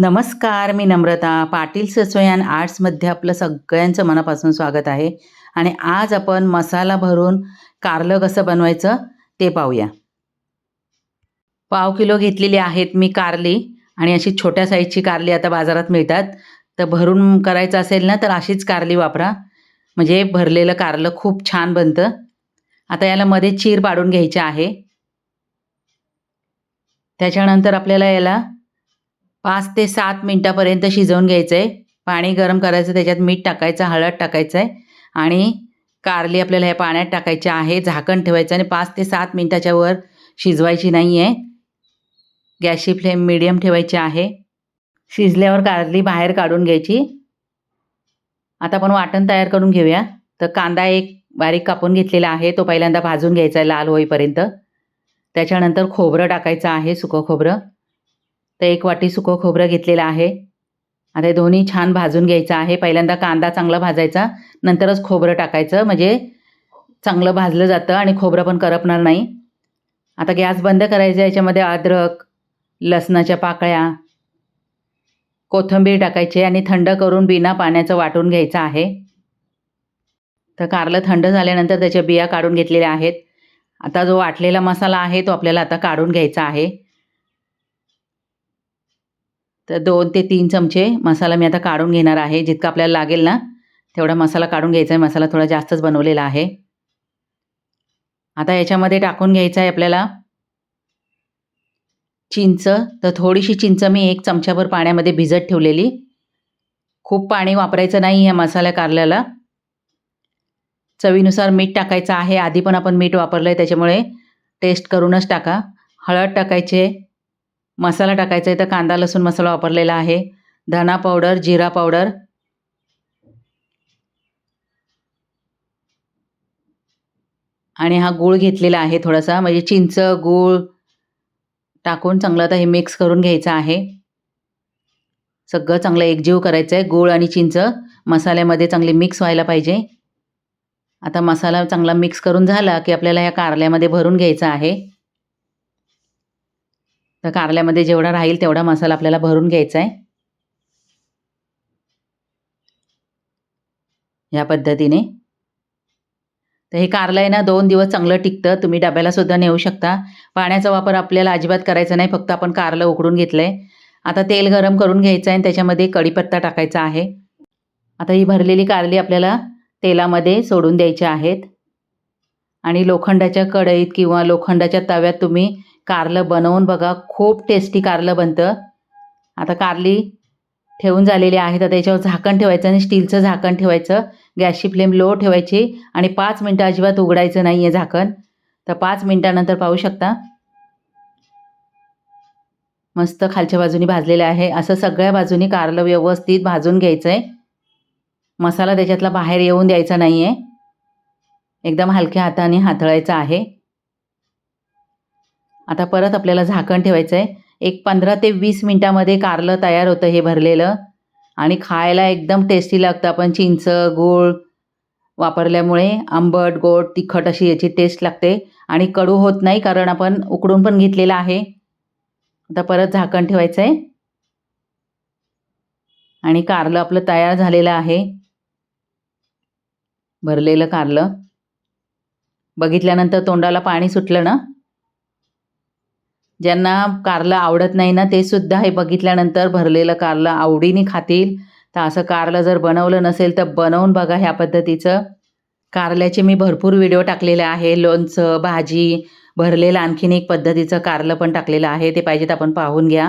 नमस्कार मी नम्रता. पाटील सचोयान आर्ट्समध्ये आपलं सगळ्यांचं मनापासून स्वागत आहे. आणि आज आपण मसाला भरून कारलं कसं बनवायचं ते पाहूया. पाव किलो घेतलेली आहेत मी कारली आणि अशी छोट्या साईजची कारली आता बाजारात मिळतात. तर भरून करायचं असेल ना तर अशीच कारली वापरा. म्हणजे भरलेलं कारलं खूप छान बनतं. आता याला मध्ये चीर पाडून घ्यायची आहे. त्याच्यानंतर आपल्याला याला पाच ते सात मिनटापर्यंत शिजवून घ्यायचं आहे पाणी गरम करायचं त्याच्यात मीठ टाकायचं हळद टाकायचं आहे आणि कारली आपल्याला ह्या पाण्यात टाकायची आहे झाकण ठेवायचं आणि पाच ते सात मिनटाच्या वर शिजवायची नाही आहे गॅसची फ्लेम मिडियम ठेवायची आहे. शिजल्यावर कारली बाहेर काढून घ्यायची. आता आपण वाटण तयार करून घेऊया. तर कांदा एक बारीक कापून घेतलेला आहे तो पहिल्यांदा भाजून घ्यायचा आहे लाल होईपर्यंत. त्याच्यानंतर खोबरं टाकायचं आहे सुकं खोबरं. तर एक वाटी सुकं खोबरं घेतलेलं आहे. आता हे दोन्ही छान भाजून घ्यायचं आहे. पहिल्यांदा कांदा चांगला भाजायचा नंतरच खोबरं टाकायचं. म्हणजे चांगलं भाजलं जातं आणि खोबरं पण करपणार नाही. आता गॅस बंद करायचा याच्यामध्ये अद्रक लसणाच्या पाकळ्या कोथिंबीर टाकायची आणि थंड करून बिना पाण्याचं वाटून घ्यायचं आहे. तर कारलं थंड झाल्यानंतर त्याच्या बिया काढून घेतलेल्या आहेत. आता जो वाटलेला मसाला आहे तो आपल्याला आता काढून घ्यायचा आहे. तर दोन ते तीन चमचे मसाला मी आता काढून घेणार आहे. जितका आपल्याला लागेल ना तेवढा मसाला काढून घ्यायचा आहे. मसाला थोडा जास्तच बनवलेला आहे. आता याच्यामध्ये टाकून घ्यायचं आहे आपल्याला चिंच. तर थोडीशी चिंच मी एक चमच्याभर पाण्यामध्ये भिजत ठेवलेली. खूप पाणी वापरायचं नाही या मसाल्या कारल्याला. चवीनुसार मीठ टाकायचं आहे. आधी पण आपण मीठ वापरलं आहे त्याच्यामुळे टेस्ट करूनच टाका. हळद टाकायचे. मसाला टाकायचा आहे तर कांदा लसूण मसाला वापरलेला आहे. धना पावडर जिरा पावडर आणि हा गूळ घेतलेला आहे थोडासा म्हणजे चिंच गूळ टाकून चांगलं आता हे मिक्स करून घ्यायचं आहे. सगळं चांगलं एकजीव करायचं आहे. गूळ आणि चिंच मसाल्यामध्ये चांगली मिक्स व्हायला पाहिजे. आता मसाला चांगला मिक्स करून झाला की आपल्याला ह्या कारल्यामध्ये भरून घ्यायचा आहे. तर कारल्यामध्ये जेवढा राहील तेवढा मसाला आपल्याला भरून घ्यायचा आहे. ह्या पद्धतीने. तर हे कारलं आहे ना दोन दिवस चांगलं टिकतं. तुम्ही डब्याला सुद्धा नेऊ शकता. पाण्याचा वापर आपल्याला अजिबात करायचा नाही. फक्त आपण कारलं उकडून घेतलं आहे आता तेल गरम करून घ्यायचं आहे आणि त्याच्यामध्ये कढीपत्ता टाकायचा आहे. आता ही भरलेली कारली आपल्याला तेलामध्ये सोडून द्यायच्या आहेत. आणि लोखंडाच्या कढईत किंवा लोखंडाच्या तव्यात तुम्ही कारलं बनवून बघा. खूप टेस्टी कारलं बनतं. आता कारली ठेवून झालेली आहे. तर त्याच्यावर झाकण ठेवायचं आणि स्टीलचं झाकण ठेवायचं. गॅसची फ्लेम लो ठेवायची आणि पाच मिनटं अजिबात उघडायचं नाही आहे झाकण. तर पाच मिनटानंतर पाहू शकता. मस्त खालच्या बाजूनी भाजलेलं आहे. असं सगळ्या बाजूनी कारलं व्यवस्थित भाजून घ्यायचं आहे मसाला त्याच्यातला बाहेर येऊन द्यायचा नाही आहे एकदम हलक्या हाताने हातळायचा आहे. आता परत आपल्याला झाकण ठेवायचं आहे एक पंधरा ते वीस मिनटामध्ये कारलं तयार होतं हे भरलेलं. आणि खायला एकदम टेस्टी लागतं. आपण चिंच गूळ वापरल्यामुळे आंबट गोड तिखट अशी याची टेस्ट लागते. आणि कडू होत नाही कारण आपण उकडून पण घेतलेलं आहे. आता परत झाकण ठेवायचं आहे आणि कारलं आपलं तयार झालेलं आहे. भरलेलं कारलं. बघितल्यानंतर तोंडाला पाणी सुटलं ना? ज्यांना कारलं आवडत नाही ना ते सुद्धा हे बघितल्यानंतर भरलेलं कारलं आवडीने खातील. तर असं कारलं जर बनवलं नसेल तर बनवून बघा ह्या पद्धतीचं. कारल्याचे मी भरपूर व्हिडिओ टाकलेले आहे. लोणचं भाजी भरलेलं आणखीन एक पद्धतीचं कारलं पण टाकलेलं आहे. ते पाहिजेत आपण पाहून घ्या.